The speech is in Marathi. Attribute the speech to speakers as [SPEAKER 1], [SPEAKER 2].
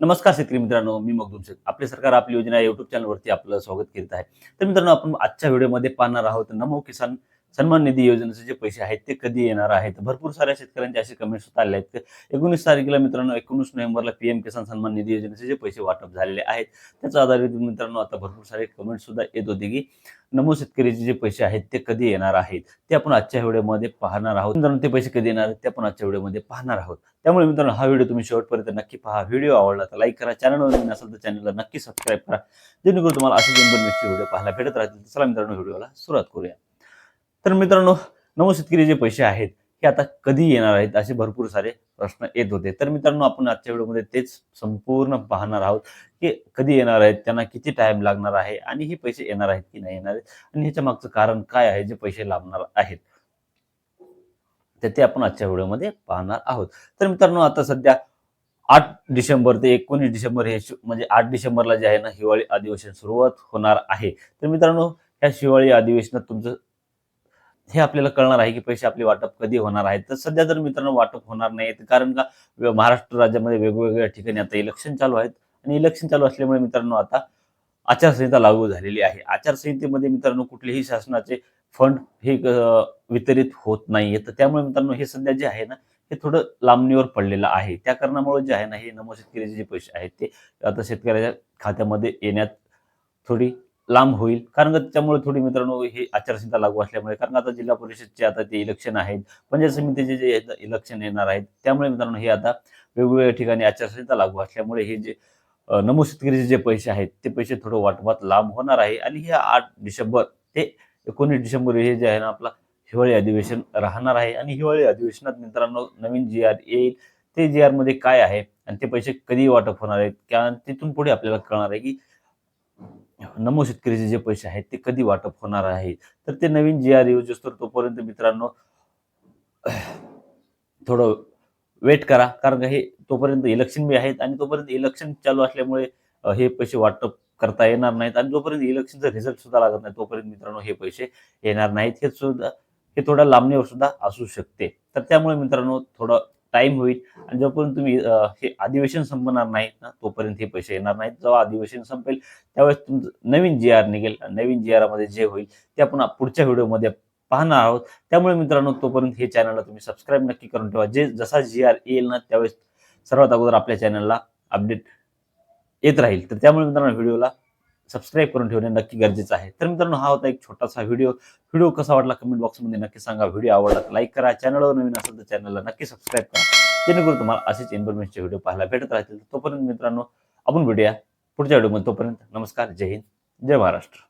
[SPEAKER 1] नमस्कार शेतकरी मित्रांनो मी मगदूम शेख आपले सरकार आपली योजना युट्यूब चॅनलवरती आपलं स्वागत करीत आहे. तर मित्रांनो आपण आजच्या व्हिडिओमध्ये पाहणार आहोत नमो किसान सन्मान निधी योजनेचे जे पैसे आहेत ते कधी येणार आहेत? भरपूर साऱ्या शेतकऱ्यांचे असे कमेंट्स होत आले आहेत. एकोणीस तारखेला मित्रांनो एकोणीस नोव्हेंबरला पीएम किसान सन्मान निधी योजनेचे जे पैसे वाटप झालेले आहेत त्याच्या आधारित मित्रांनो आता भरपूर सारे कमेंट सुद्धा येत होते की नमो शेतकरीचे जे पैसे आहेत ते कधी येणार आहेत? ते आपण आजच्या व्हिडिओमध्ये पाहणार आहोत. मित्रांनो ते पैसे कधी येणार आहेत ते आपण आजच्या व्हिडिओमध्ये पाहणार आहोत. त्यामुळे मित्रांनो हा व्हिडिओ तुम्ही शेवटपर्यंत नक्की पहा. व्हिडिओ आवडला तर लाईक करा. चॅनलवर नवीन असेल तर चॅनलला नक्की सबस्क्राईब करा. जेणेकरून तुम्हाला असे इन्फॉर्मेशन व्हिडिओ पाहायला भेटत राहतील. चला मित्रांनो व्हिडिओला सुरुवात करूया. तर मित्रांनो नमो शेतकरी जे पैसे आहेत हे आता कधी येणार आहेत असे भरपूर सारे प्रश्न येत होते. तर मित्रांनो आपण आजच्या व्हिडिओमध्ये तेच संपूर्ण पाहणार आहोत की कधी येणार आहेत त्यांना किती टाइम लागणार आहे आणि हे पैसे येणार आहेत की नाही येणार आहेत आणि ह्याच्या मागचं कारण काय आहे जे पैसे लागणार आहेत तर ते आपण आजच्या व्हिडिओमध्ये पाहणार आहोत. तर मित्रांनो आता सध्या आठ डिसेंबर ते एकोणीस डिसेंबर हे म्हणजे आठ डिसेंबरला जे आहे ना हिवाळी अधिवेशन सुरुवात होणार आहे. तर मित्रांनो या हिवाळी अधिवेशनात तुमचं हे आपल्याला कळणार आहे की पैसे आपले वाटप कधी होणार आहेत तर सध्या तर मित्रांनो वाटप होणार नाही कारण का महाराष्ट्र राज्यामध्ये वेगवेगळ्या ठिकाणी आता इलेक्शन चालू आहेत आणि इलेक्शन चालू असल्यामुळे मित्रांनो आता आचारसंहिता लागू झालेली आहे. आचारसंहितेमध्ये मित्रांनो कुठलेही शासनाचे फंड हे वितरित होत नाहीये. तर त्यामुळे मित्रांनो हे सध्या जे आहे ना हे थोडं लांबणीवर पडलेलं आहे. त्या कारणामुळे जे आहे ना हे नमो शेतकऱ्याचे जे पैसे आहेत ते आता शेतकऱ्याच्या खात्यामध्ये येण्यात थोडी लांब होईल. कारण का त्याच्यामुळे थोडी मित्रांनो हे आचारसंहिता लागू असल्यामुळे कारण आता जिल्हा परिषदचे आता ते इलेक्शन आहेत पंचायत समितीचे जे इलेक्शन येणार आहेत त्यामुळे मित्रांनो हे आता वेगवेगळ्या ठिकाणी आचारसंहिता लागू असल्यामुळे हे जे नमो शेतकरीचे जे पैसे आहेत ते पैसे थोडं वाटपात लांब होणार आहे. आणि हे आठ डिसेंबर ते एकोणीस डिसेंबर हे जे आहे ना आपला हिवाळी अधिवेशन राहणार आहे. आणि हिवाळी अधिवेशनात मित्रांनो नवीन जी आर येईल ते जी आरमध्ये काय आहे आणि ते पैसे कधी वाटप होणार आहेत कारण तिथून पुढे आपल्याला कळणार आहे की नमो शेतकरीचे जे पैसे आहेत ते कधी वाटप होणार आहे? तर ते नवीन जी आर येऊ तर तोपर्यंत मित्रांनो थोडं वेट करा. कारण का हे तोपर्यंत इलेक्शन बी आहेत आणि तोपर्यंत इलेक्शन चालू असल्यामुळे हे पैसे वाटप करता येणार नाहीत. आणि जोपर्यंत इलेक्शनचा रिझल्ट सुद्धा लागत नाही तोपर्यंत मित्रांनो हे पैसे येणार नाहीत. हे सुद्धा हे थोड्या लांबणीवर सुद्धा असू शकते. तर त्यामुळे मित्रांनो थोडं टाइम होईल. आणि जोपर्यंत तुम्ही हे अधिवेशन संपणार नाहीत ना तोपर्यंत हे पैसे येणार नाहीत. जेव्हा अधिवेशन संपेल त्यावेळेस तुमचं नवीन जी आर निघेल. नवीन जी मध्ये जे होईल ते आपण पुढच्या व्हिडिओमध्ये पाहणार आहोत. त्यामुळे मित्रांनो तोपर्यंत हे चॅनलला तुम्ही सबस्क्राईब नक्की करून ठेवा. जे जसा जी आर येईल ना त्यावेळेस सर्वात अगोदर आपल्या चॅनलला अपडेट येत राहील. तर त्यामुळे मित्रांनो व्हिडिओला सबस्क्राईब करून ठेवणे नक्की गरजेचं आहे. तर मित्रांनो हा होता एक छोटासा व्हिडिओ व्हिडिओ कसा वाटला कमेंट बॉक्समध्ये नक्की सांगा. व्हिडिओ आवडला तर लाईक करा. चॅनलवर नवीन असेल तर चॅनलला नक्की सबस्क्राईब करा. जेणेकरून तुम्हाला असेच इन्फॉर्मेशनचे व्हिडिओ पाहायला भेटत राहतील. तोपर्यंत मित्रांनो आपण भेटूया पुढच्या व्हिडिओमध्ये तोपर्यंत नमस्कार. जय हिंद. जय महाराष्ट्र.